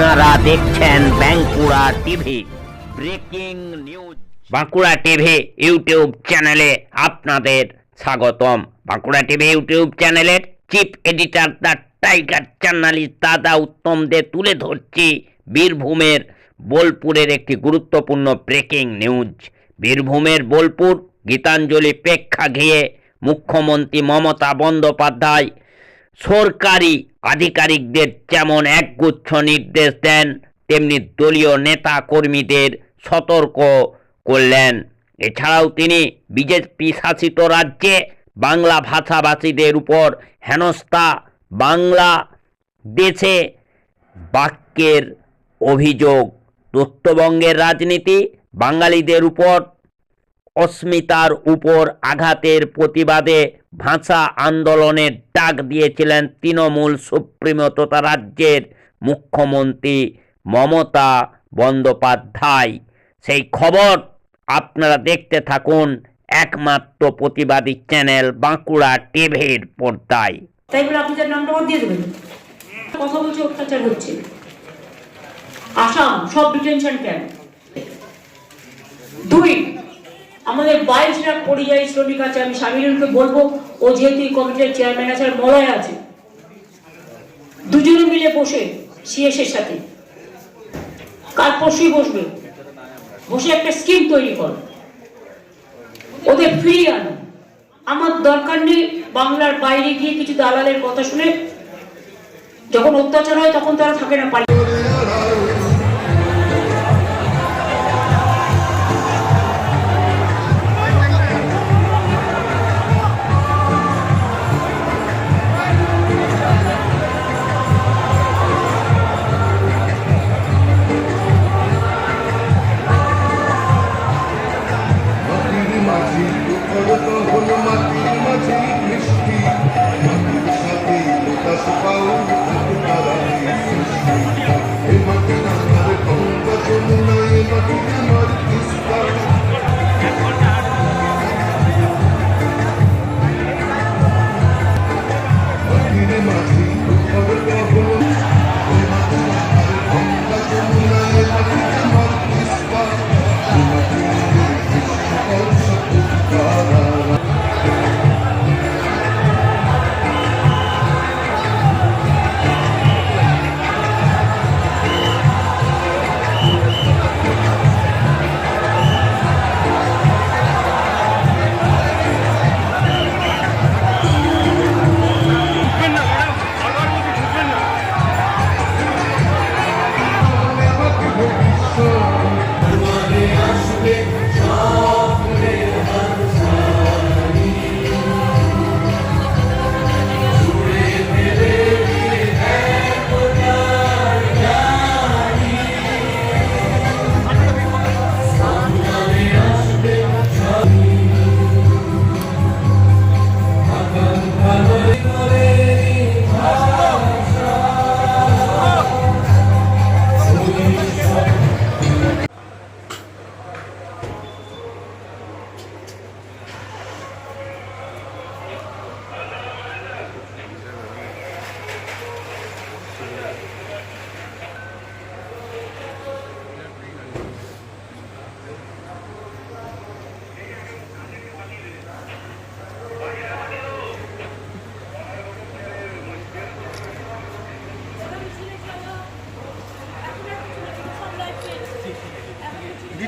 আপনারা দেখছেন Bankura TV, breaking news. Bankura TV YouTube চ্যানেলে আপনাদের স্বাগতম। বাঁকুড়া টিভি ইউটিউব চ্যানেলের chief editor the tiger journalist দাদা উত্তম দে তুলে ধরছি বীরভূমের বোলপুরের একটি গুরুত্বপূর্ণ ব্রেকিং নিউজ। বীরভূমের বোলপুর গীতাঞ্জলি প্রেক্ষাগৃহে মুখ্যমন্ত্রী মমতা বন্দ্যোপাধ্যায় সরকারি আধিকারিকদের যেমন একগুচ্ছ নির্দেশ দেন, তেমনি দলীয় নেতা কর্মীদের সতর্ক করলেন। এছাড়াও তিনি বিজেপি শাসিত রাজ্যে বাংলা ভাষাভাষীদের উপর হেনস্থা, বাংলা দেশে বাক্যের অভিযোগ দত্তবঙ্গের রাজনীতি, বাঙালিদের উপর অস্মিতার উপর আঘাতের প্রতিবাদে ভাষা আন্দোলনের ডাক দিয়েছিলেন তৃণমূল সুপ্রিমো তথা রাজ্যের মুখ্যমন্ত্রী মমতা বন্দ্যোপাধ্যায়। সেই খবর আপনারা দেখতে থাকুন একমাত্র প্রতিবাদী চ্যানেল বাঁকুড়া টিভির পর্দায়। তাই বলে আপনি তার নামটা দিয়ে দেবেন। কথা বলছে, অত্যাচার হচ্ছে। আসাম, সব ডিটেনশন ক্যাম্প দুই আমাদের বাইশ লাখ পরিযায়ী শ্রমিক আছে, আমি স্বামীরকে বলব, ও যেহেতু কমিটির চেয়ারম্যান আছে আর মলয় আছে, দুজনে মিলে বসে সিএস এর সাথে। কাল পরশুই বসবে। বসে একটা স্কিম তৈরি করো। ওদের ফিরিয়ে আনো। আমার দরকার নেই বাংলার বাইরে গিয়ে কিছু দালালের কথা শুনে, যখন অত্যাচার হয় তখন তারা থাকে না, পালিয়ে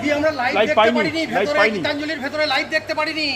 দিদি আমরা লাইভ দেখতে পারিনি ভেতরে। গীতাঞ্জলির ভেতরে লাইভ দেখতে পারিনি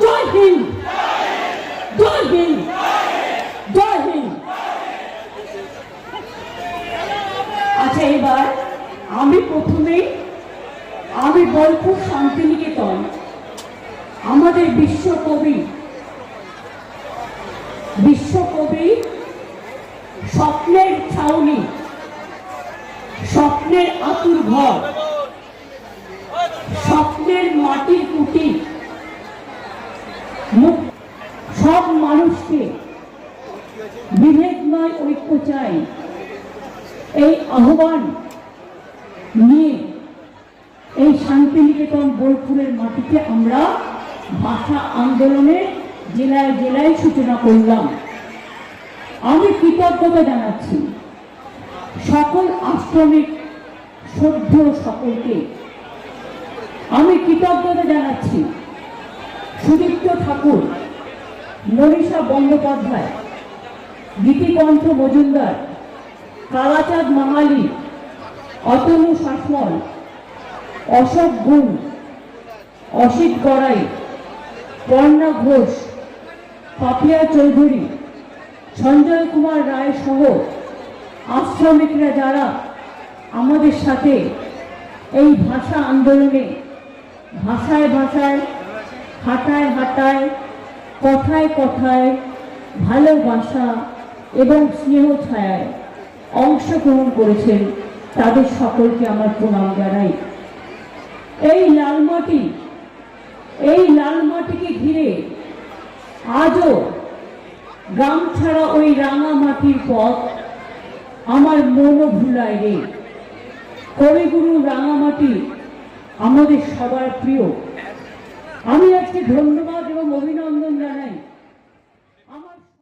জয় হিন্দ জয় হিন্দ এবার আমি প্রথমেই আমি বোলপুর শান্তিনিকেতন, আমাদের বিশ্বকবি বিশ্বকবি স্বপ্নের ছাউনি, স্বপ্নের আতুর ঘর, স্বপ্নের মাটির কুটি সব মানুষকে বিভেদ নয় ঐক্য চাই। এই আহ্বান নিয়ে এই শান্তিনিকেতন বোলপুরের মাটিতে আমরা ভাষা আন্দোলনে জেলায় জেলায় সূচনা করলাম। আমি কৃতজ্ঞতা জানাচ্ছি। সকল আশ্রমিক শ্রদ্ধ সকলকে আমি কৃতজ্ঞতা জানাচ্ছি। সুদীপ্ত ঠাকুর, মনীষা বন্দ্যোপাধ্যায়, গীতিকণ্ঠ মজুমদার, কালাচাঁদ মাহালি অতনু শাসমল অশোক গুণ, অসিত গড়াই, পর্ণা ঘোষ, পাপিয়া চৌধুরী, সঞ্জয় কুমার রায় সহ আশ্রমিকরা যারা আমাদের সাথে এই ভাষা আন্দোলনে ভাষায় ভাষায়, হাঁটায় হাঁটায়, কথায় কথায় ভালোবাসা এবং স্নেহ ছায়ায় অংশগ্রহণ করেছেন তাদের সকলকে আমার প্রণাম জানাই। এই লাল মাটি, এই লাল মাটিকে ঘিরে আজও গ্রাম ছাড়া ওই রাঙা মাটির পথ আমার মনও ভুলায় রে। কবিগুরু রাঙামাটি আমাদের সবার প্রিয়। আমি আজকে ধন্যবাদ